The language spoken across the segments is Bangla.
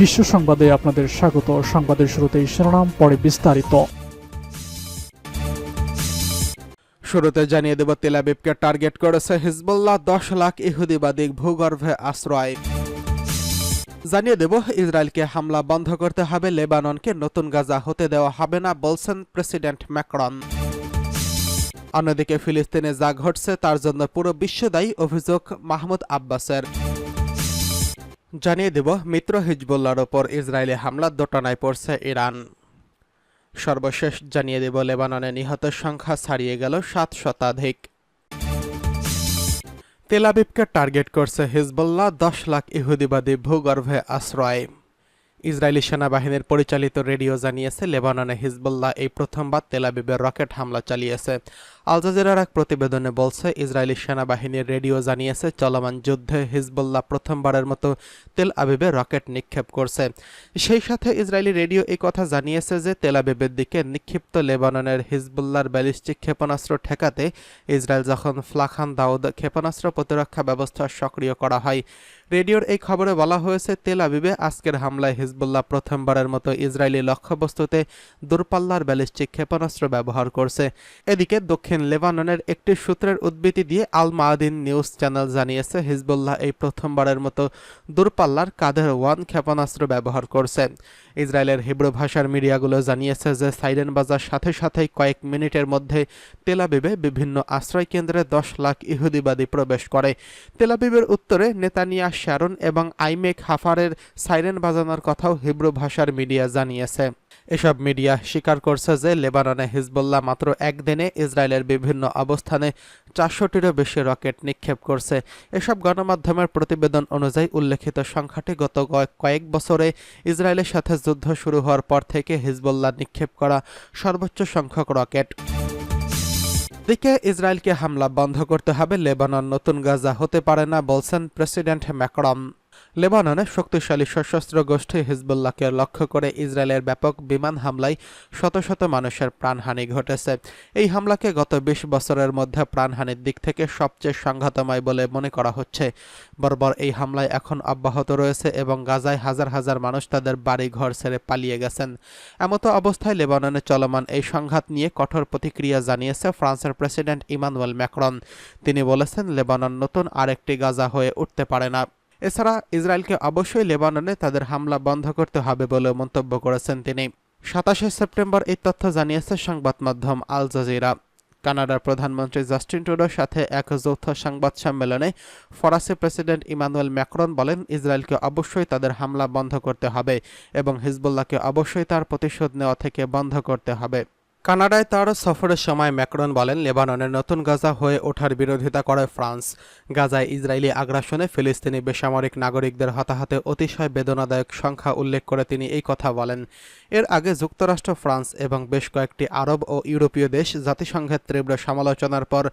বিশ্ব সংবাদে আপনাদের স্বাগত। সংবাদের শুরুতেই শিরোনাম, পরে বিস্তারিত। শুরুতে জানিয়ে দেব তেলাবিবকে টার্গেট করেছে হিজবুল্লাহ, দশ লাখ ইহুদিবাদী ভূগর্ভে আশ্রয়। জানিয়ে দেব, ইসরায়েলকে হামলা বন্ধ করতে হবে, লেবাননকে নতুন গাজা হতে দেওয়া হবে না, বলছেন প্রেসিডেন্ট ম্যাক্রন। অন্যদিকে ফিলিস্তিনে যা ঘটছে, তার জন্য পুরো বিশ্ব দায়ী, অভিযোগ মাহমুদ আব্বাসের। জানিয়ে দেব, মিত্র হিজবুল্লাহর ওপর ইসরায়েলি হামলা দোটানায় পড়ছে ইরান। সর্বশেষ জানিয়ে দেব, লেবাননে নিহতের সংখ্যা ছাড়িয়ে গেল সাত শতাধিক। তেলাবিবকে টার্গেট করছে হিজবুল্লাহ দশ লাখ ইহুদিবাদী ভূগর্ভে আশ্রয়। ইসরায়েলি সেনাবাহিনীর পরিচালিত রেডিও জানিয়েছে, লেবাননে হিজবুল্লাহ এই প্রথমবার তেলাবিবের রকেট হামলা চালিয়েছে। আল জাজিরার এক প্রতিবেদনে বলছে, ইসরায়েলি সেনাবাহিনীর রেডিও জানিয়েছে, চলমান যুদ্ধে হিজবুল্লাহ প্রথমবারের মতো তেল আবিবে রকেট নিক্ষেপ করছে। সেই সাথে ইসরায়েলি রেডিও এই কথা জানিয়েছে যে, তেল আবিবের দিকে নিক্ষিপ্ত লেবাননের হিজবুল্লাহর ব্যালিস্টিক ক্ষেপণাস্ত্র ঠেকাতে ইসরায়েল যখন ফ্লাখান দাউদ ক্ষেপণাস্ত্র প্রতিরক্ষা ব্যবস্থা সক্রিয় করা হয়। রেডিওর এই খবরে বলা হয়েছে, তেল আবিবে আজকের হামলায় হিজবুল্লাহ প্রথমবারের মতো ইসরায়েলি লক্ষ্যবস্তুতে দূরপাল্লার ব্যালিস্টিক ক্ষেপণাস্ত্র ব্যবহার করছে। এদিকে দক্ষিণ লেবাননের একটি সূত্রের উদ্ধৃতি দিয়ে আল মাদিন নিউজ চ্যানেল জানিয়েছে, হিজবুল্লাহ এই প্রথমবারের মতো দূরপাল্লার কাদের ওয়ান ক্ষেপণাস্ত্র ব্যবহার করছে। ইসরায়েলের হিব্রু ভাষার মিডিয়াগুলো জানিয়েছে যে, সাইরেন বাজার সাথে সাথেই কয়েক মিনিটের মধ্যে তেলাবিবে বিভিন্ন আশ্রয় কেন্দ্রে দশ লাখ ইহুদিবাদী প্রবেশ করে। তেলাবিবের উত্তরে নেতানিয়া শ্যারন এবং আইমেক হাফারের সাইরেন বাজানোর কথাও হিব্রু ভাষার মিডিয়া জানিয়েছে। এসব মিডিয়া স্বীকার করছে যে লেবাননে হিজবুল্লাহ মাত্র একদিনে ইসরায়েলের বিভিন্ন অবস্থানে চারশোটিরও বেশি রকেট নিক্ষেপ করছে। এসব গণমাধ্যমের প্রতিবেদন অনুযায়ী উল্লেখিত সংখ্যাটি গত কয়েক- বছরে ইসরায়েলের সাথে যুদ্ধ শুরু হওয়ার পর থেকে হিজবুল্লাহ নিক্ষেপ করা সর্বোচ্চ সংখ্যক রকেট। দিকে ইসরায়েলকে হামলা বন্ধ করতে হবে, লেবানন নতুন গাজা হতে পারে না বলছেন প্রেসিডেন্ট ম্যাকরম লেবাননে শক্তিশালী সশস্ত্র গোষ্ঠী হিজবুল্লাহকে লক্ষ্য করে ইসরায়েলের ব্যাপক বিমান হামলায় শত শত মানুষের প্রাণহানি ঘটেছে। এই হামলাকে গত বিশ বছরের মধ্যে প্রাণহানির দিক থেকে সবচেয়ে সংঘাতময় বলে মনে করা হচ্ছে। বর্বর এই হামলায় এখন অব্যাহত রয়েছে এবং গাজায় হাজার হাজার মানুষ তাদের বাড়ি ঘর ছেড়ে পালিয়ে গেছেন। এমতো অবস্থায় লেবাননে চলমান এই সংঘাত নিয়ে কঠোর প্রতিক্রিয়া জানিয়েছে ফ্রান্সের প্রেসিডেন্ট ইমানুয়েল ম্যাক্রন। তিনি বলেছেন, লেবানন নতুন আরেকটি গাজা হয়ে উঠতে পারে না। এছাড়া ইসরায়েলকে অবশ্যই লেবাননে তাদের হামলা বন্ধ করতে হবে বলে মন্তব্য করেছেন তিনি। সাতাশে সেপ্টেম্বর এই তথ্য জানিয়েছে সংবাদ মাধ্যম আল জাজিরা। কানাডার প্রধানমন্ত্রী জাস্টিন ট্রুডোর সাথে এক যৌথ সংবাদ সম্মেলনে ফরাসি প্রেসিডেন্ট ইমানুয়েল ম্যাক্রন বলেন, ইসরায়েলকে অবশ্যই তাদের হামলা বন্ধ করতে হবে এবং হিজবুল্লাহকে অবশ্যই তার প্রতিশোধ নেওয়া থেকে বন্ধ করতে হবে। কানাডায় তার সফরের সময় ম্যাক্রন বলেন, লেবাননের নতুন গাজা হয়ে ওঠার বিরোধিতা করে ফ্রান্স। গাজায় ইসরায়েলি আগ্রাসনে ফিলিস্তিনি বেসামরিক নাগরিকদের হতাহতে অতিশয় বেদনাদায়ক সংখ্যা উল্লেখ করে তিনি এই কথা বলেন। এর আগে যুক্তরাষ্ট্র, ফ্রান্স এবং বেশ কয়েকটি আরব ও ইউরোপীয় দেশ জাতিসংঘের তীব্র সমালোচনার পর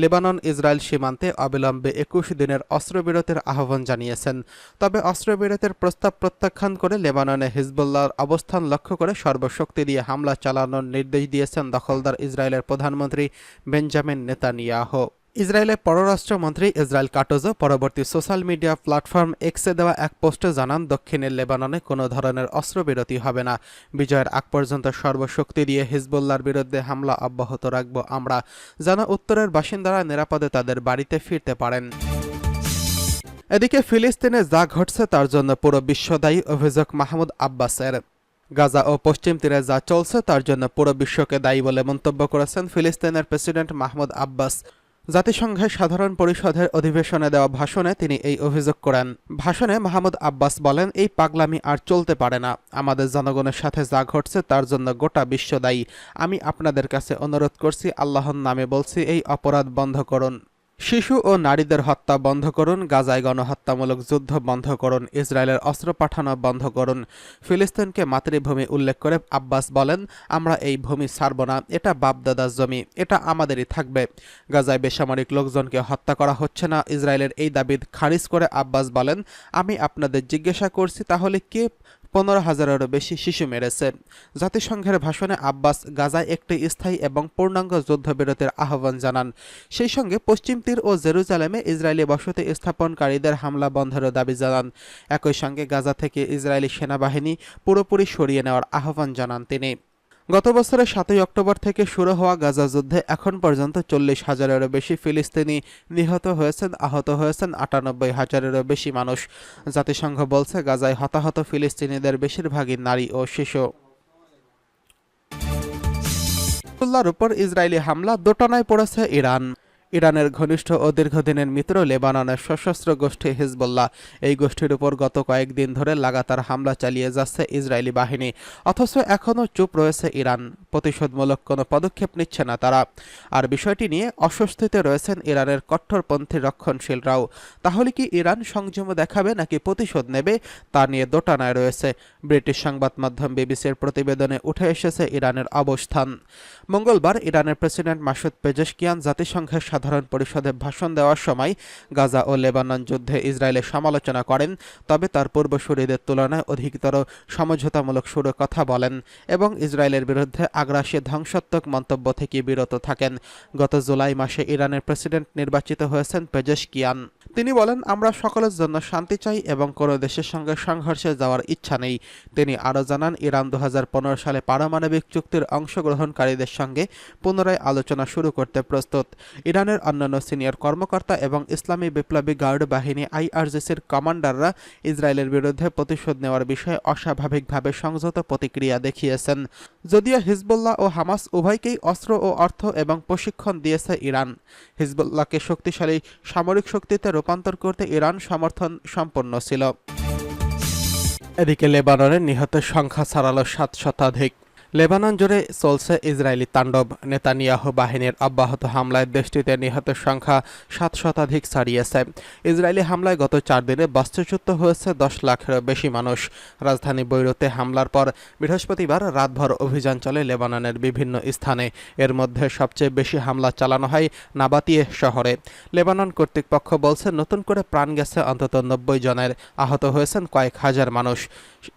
লেবানন ইসরায়েল সীমান্তে অবিলম্বে একুশ দিনের অস্ত্রবিরতির আহ্বান জানিয়েছেন। তবে অস্ত্রবিরতির প্রস্তাব প্রত্যাখ্যান করে লেবাননে হিজবুল্লাহর অবস্থান লক্ষ্য করে সর্বশক্তি দিয়ে হামলা চালানোর নির্দেশ দিয়েছেন দখলদার ইসরায়েলের প্রধানমন্ত্রী বেঞ্জামিন নেতানিয়াহু। ইসরায়েলের পররাষ্ট্রমন্ত্রী ইসরায়েল কাটোজো পরবর্তী সোশ্যাল মিডিয়া প্ল্যাটফর্ম এক্সে দেওয়া এক পোস্টে জানান, দক্ষিণের লেবাননে কোনো ধরনের অস্ত্রবিরতি হবে না। বিজয়ের আগ পর্যন্ত সর্বশক্তি দিয়ে হিজবুল্লাহর বিরুদ্ধে হামলা অব্যাহত রাখব আমরা। যেন উত্তরের বাসিন্দারা নিরাপদে তাদের বাড়িতে ফিরতে পারেন। এদিকে ফিলিস্তিনে যা ঘটছে তার জন্য পুরো বিশ্ব দায়ী অভিযোগ মাহমুদ আব্বাসের। গাজা ও পশ্চিম তীরে যা চলছে, তার জন্য পুরো বিশ্বকে দায়ী বলে মন্তব্য করেছেন ফিলিস্তিনের প্রেসিডেন্ট মাহমুদ আব্বাস। জাতিসংঘের সাধারণ পরিষদের অধিবেশনে দেওয়া ভাষণে তিনি এই অভিযোগ করেন। ভাষণে মাহমুদ আব্বাস বলেন, এই পাগলামি আর চলতে পারে না। আমাদের জনগণের সাথে যা ঘটছে, তার জন্য গোটা বিশ্ব দায়ী। আমি আপনাদের কাছে অনুরোধ করছি, আল্লাহর নামে বলছি, এই অপরাধ বন্ধ করুন। শিশু ও নারীদের হত্যা বন্ধ করুন, গাজায় গণহত্যামূলক যুদ্ধ বন্ধ করুন, ইসরায়েলের অস্ত্র পাঠানো বন্ধ করুন। ফিলিস্তিনকে মাতৃভূমি উল্লেখ করে আব্বাস বলেন, আমরা এই ভূমি ছাড়ব না, এটা বাপদাদার জমি, এটা আমাদেরই থাকবে। গাজায় বেসামরিক লোকজনকে হত্যা করা হচ্ছে না, ইসরায়েলের এই দাবি খারিজ করে আব্বাস বলেন, আমি আপনাদের জিজ্ঞাসা করছি, তাহলে কে পনেরো হাজারেরও বেশি শিশু মেরেছে। জাতিসংঘের ভাষণে আব্বাস গাজায় একটি স্থায়ী এবং পূর্ণাঙ্গ যুদ্ধবিরতির আহ্বান জানান। সেই সঙ্গে পশ্চিম তীর ও জেরুজালেমে ইসরায়েলি বসতি স্থাপনকারীদের হামলা বন্ধেরও দাবি জানান। একই সঙ্গে গাজা থেকে ইসরায়েলি সেনাবাহিনী পুরোপুরি সরিয়ে নেওয়ার আহ্বান জানান তিনি। গত বছরের সাতই অক্টোবর থেকে শুরু হওয়া গাজা যুদ্ধে এখন পর্যন্ত চল্লিশ হাজারেরও বেশি ফিলিস্তিনি নিহত হয়েছেন, আহত হয়েছেন আটানব্বই হাজারেরও বেশি মানুষ। জাতিসংঘ বলছে, গাজায় হতাহত ফিলিস্তিনিদের বেশিরভাগই নারী ও শিশু। উপর ইসরায়েলি হামলা, দোটানায় পড়েছে ইরান। ইরানের ঘনিষ্ঠ ও দীর্ঘদিনের মিত্র লেবাননের সশস্ত্র গোষ্ঠী হিজবুল্লাহ। এই গোষ্ঠীর উপর গত কয়েকদিন ধরে লাগাতার হামলা চালিয়ে যাচ্ছে ইসরায়েলি বাহিনী। অথচ এখনও চুপ রয়েছে ইরান। প্রতিশোধমূলক কোনো পদক্ষেপ নিচ্ছে না তারা। আর বিষয়টি নিয়ে অস্বস্তিতে রয়েছেন ইরানের কট্টরপন্থী রক্ষণশীলরাও। তাহলে কি ইরান সংযম দেখাবে নাকি প্রতিশোধ নেবে তা নিয়ে দোটানায় রয়েছে। ব্রিটিশ সংবাদ মাধ্যম বিবিসির প্রতিবেদনে উঠে এসেছে ইরানের অবস্থান। মঙ্গলবার ইরানের প্রেসিডেন্ট মাসুদ পেজেশকিয়ান জাতিসংঘের সাধারণ পরিষদে ভাষণ দেওয়ার সময় গাজা ও লেবানন যুদ্ধে ইসরায়েলের সমালোচনা করেন, তবে তার পূর্বসূরীদের তুলনায় অধিকতর সমঝোতামূলক সুরে কথা বলেন এবং ইসরায়েলের বিরুদ্ধে আগ্রাসী ধ্বংসাত্মক মন্তব্য থেকে বিরত থাকেন। গত জুলাই মাসে ইরানের প্রেসিডেন্ট নির্বাচিত হয়েছেন পেজেশকিয়ান। তিনি বলেন, আমরা সকলের জন্য শান্তি চাই এবং কোনো দেশের সঙ্গে সংঘর্ষে যাওয়ার ইচ্ছা নেই। তিনি আরও জানান, ইরান দু হাজার পনেরো সালে পারমাণবিক চুক্তির অংশগ্রহণকারীদের সঙ্গে পুনরায় আলোচনা শুরু করতে প্রস্তুত। ইরানের অন্যান্য সিনিয়র কর্মকর্তা এবং ইসলামী বিপ্লবী গার্ড বাহিনী আইআরজিসির কমান্ডাররা ইসরায়েলের বিরুদ্ধে প্রতিশোধ নেওয়ার বিষয়ে অস্বাভাবিকভাবে সংযত প্রতিক্রিয়া দেখিয়েছেন। যদিও হিজবুল্লাহ ও হামাস উভয়কেই অস্ত্র ও অর্থ এবং প্রশিক্ষণ দিয়েছে ইরান। হিজবুল্লাহকে শক্তিশালী সামরিক শক্তিতে রূপান্তর করতে ইরান সমর্থন সম্পন্ন ছিল। এদিকে লেবাননের নিহতের সংখ্যা ছাড়ালো সাত শতাধিক। লেবানন জুড়ে চলছে ইসরায়েলি তাণ্ডব। নেতানিয়াহ বাহিনীর অব্যাহত হামলায় দেশটিতে নিহতের সংখ্যা সাত শতাধিক ছাড়িয়েছে। ইসরায়েলি হামলায় গত চার দিনে বাস্তুচ্যুত হয়েছে দশ লাখেরও বেশি মানুষ। রাজধানী বৈরুতে হামলার পর বৃহস্পতিবার রাতভর অভিযান চলে লেবাননের বিভিন্ন স্থানে। এর মধ্যে সবচেয়ে বেশি হামলা চালানো হয় নাবাতিয়ে শহরে। লেবানন কর্তৃপক্ষ বলছে, নতুন করে প্রাণ গেছে অন্তত নব্বই জনের। আহত হয়েছেন কয়েক হাজার মানুষ।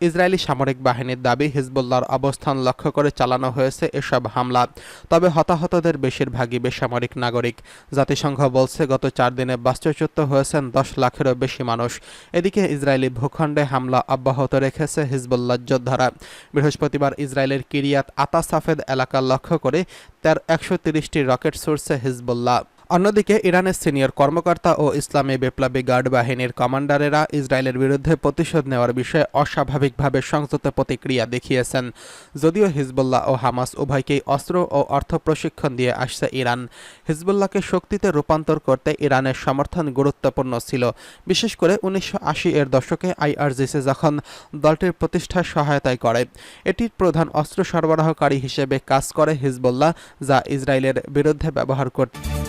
ইসরায়েলি সামরিক বাহিনীর দাবি, হিজবুল্লাহর অবস্থান লক্ষ্য করে চালানো হয়েছে এসব হামলা। তবে হতাহতদের বেশিরভাগই বেসামরিক নাগরিক। জাতিসংঘ বলছে, গত চার দিনে বাস্তুচ্যুত হয়েছেন দশ লাখেরও বেশি মানুষ। এদিকে ইসরায়েলি ভূখণ্ডে হামলা অব্যাহত রেখেছে হিজবুল্লাহ যোদ্ধারা। বৃহস্পতিবার ইসরায়েলের কিরিয়াত আতা সাফেদ এলাকা লক্ষ্য করে তার একশো তিরিশটি রকেট ছুড়ছে হিজবুল্লাহ। অন্যদিকে ইরানের সিনিয়র কর্মকর্তা ও ইসলামী বিপ্লবী গার্ড বাহিনীর কমান্ডারেরা ইসরায়েলের বিরুদ্ধে প্রতিশোধ নেওয়ার বিষয়ে অস্বাভাবিকভাবে সংযত প্রতিক্রিয়া দেখিয়েছেন। যদিও হিজবুল্লাহ ও হামাস উভয়কেই অস্ত্র ও অর্থ প্রশিক্ষণ দিয়ে আসছে ইরান। হিজবুল্লাহকে শক্তিতে রূপান্তর করতে ইরানের সমর্থন গুরুত্বপূর্ণ ছিল। বিশেষ করে উনিশশো আশি এর দশকে আইআরজিসি যখন দলটির প্রতিষ্ঠার সহায়তায় করে, এটির প্রধান অস্ত্র সরবরাহকারী হিসেবে কাজ করে হিজবুল্লাহ, যা ইসরায়েলের বিরুদ্ধে ব্যবহার করতে